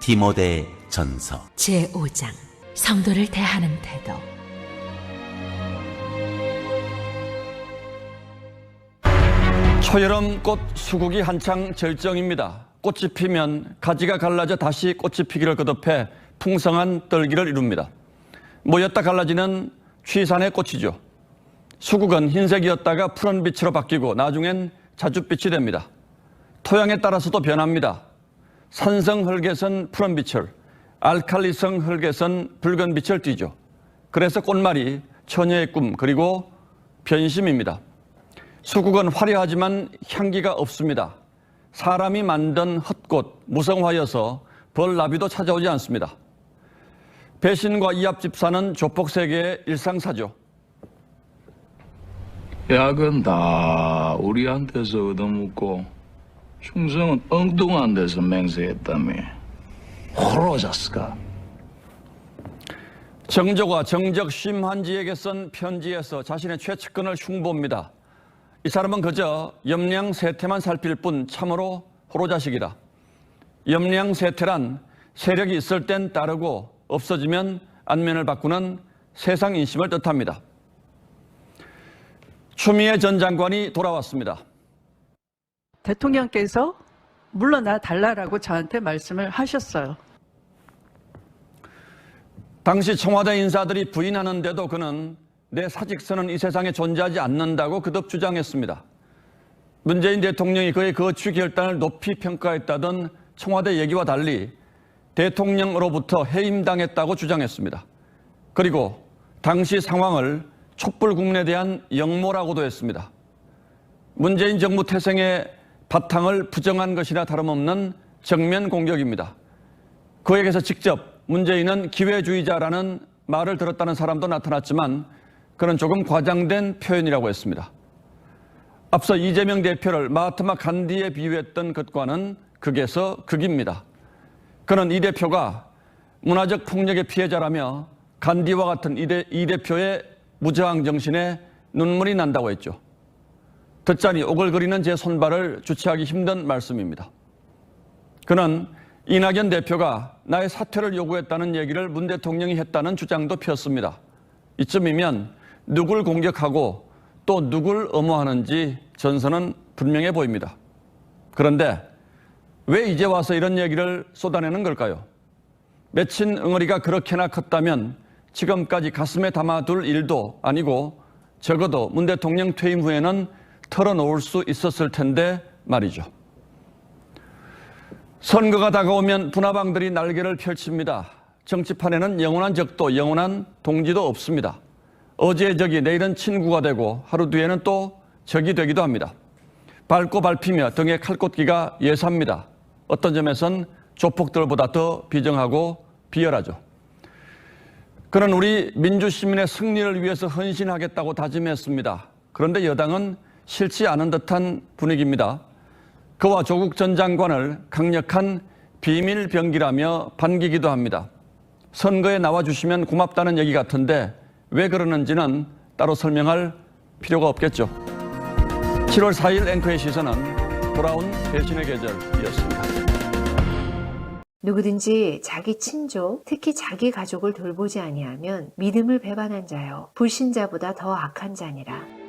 디모데 전서 제5장 성도를 대하는 태도 초여름 꽃 수국이 한창 절정입니다. 꽃이 피면 가지가 갈라져 다시 꽃이 피기를 거듭해 풍성한 떨기를 이룹니다. 모였다 갈라지는 취산의 꽃이죠. 수국은 흰색이었다가 푸른 빛으로 바뀌고 나중엔 자줏빛이 됩니다. 토양에 따라서도 변합니다. 산성 흙에선 푸른 빛을, 알칼리성 흙에선 붉은 빛을 띠죠. 그래서 꽃말이 처녀의 꿈 그리고 변심입니다. 수국은 화려하지만 향기가 없습니다. 사람이 만든 헛꽃, 무성화여서 벌나비도 찾아오지 않습니다. 배신과 이합 집사는 조폭 세계의 일상사죠. 약은 다 우리한테서 얻어먹고 충성은 엉뚱한 데서 맹세했다며 호로자스가 정조가 정적 심한지에게 쓴 편지에서 자신의 최측근을 흉보입니다. 이 사람은 그저 염량 세태만 살필 뿐 참으로 호로자식이다. 염량 세태란 세력이 있을 땐 따르고 없어지면 안면을 바꾸는 세상 인심을 뜻합니다. 추미애 전 장관이 돌아왔습니다. 대통령께서 물러나 달라라고 저한테 말씀을 하셨어요. 당시 청와대 인사들이 부인하는데도 그는 내 사직서는 이 세상에 존재하지 않는다고 그듭 주장했습니다. 문재인 대통령이 그의 거취 결단을 높이 평가했다던 청와대 얘기와 달리 대통령으로부터 해임당했다고 주장했습니다. 그리고 당시 상황을 촛불 국민에 대한 역모라고도 했습니다. 문재인 정부 태생의 바탕을 부정한 것이나 다름없는 정면 공격입니다. 그에게서 직접 문재인은 기회주의자라는 말을 들었다는 사람도 나타났지만 그는 조금 과장된 표현이라고 했습니다. 앞서 이재명 대표를 마하트마 간디에 비유했던 것과는 극에서 극입니다. 그는 이 대표가 문화적 폭력의 피해자라며 간디와 같은 이, 대, 이 대표의 무저항 정신에 눈물이 난다고 했죠. 듣자니 오글거리는 제 손발을 주체하기 힘든 말씀입니다. 그는 이낙연 대표가 나의 사퇴를 요구했다는 얘기를 문 대통령이 했다는 주장도 폈습니다. 이쯤이면 누굴 공격하고 또 누굴 엄호하는지 전선은 분명해 보입니다. 그런데 왜 이제 와서 이런 얘기를 쏟아내는 걸까요? 맺힌 응어리가 그렇게나 컸다면 지금까지 가슴에 담아둘 일도 아니고 적어도 문 대통령 퇴임 후에는 털어놓을 수 있었을 텐데 말이죠. 선거가 다가오면 분화방들이 날개를 펼칩니다. 정치판에는 영원한 적도 영원한 동지도 없습니다. 어제의 적이 내일은 친구가 되고 하루 뒤에는 또 적이 되기도 합니다. 밟고 밟히며 등에 칼꽂기가 예사입니다. 어떤 점에선 조폭들보다 더 비정하고 비열하죠. 그는 우리 민주시민의 승리를 위해서 헌신하겠다고 다짐했습니다. 그런데 여당은 싫지 않은 듯한 분위기입니다. 그와 조국 전 장관을 강력한 비밀병기라며 반기기도 합니다. 선거에 나와주시면 고맙다는 얘기 같은데 왜 그러는지는 따로 설명할 필요가 없겠죠. 7월 4일 앵커의 시선은 돌아온 배신의 계절이었습니다. 누구든지 자기 친족, 특히 자기 가족을 돌보지 아니하면 믿음을 배반한 자요 불신자보다 더 악한 자니라.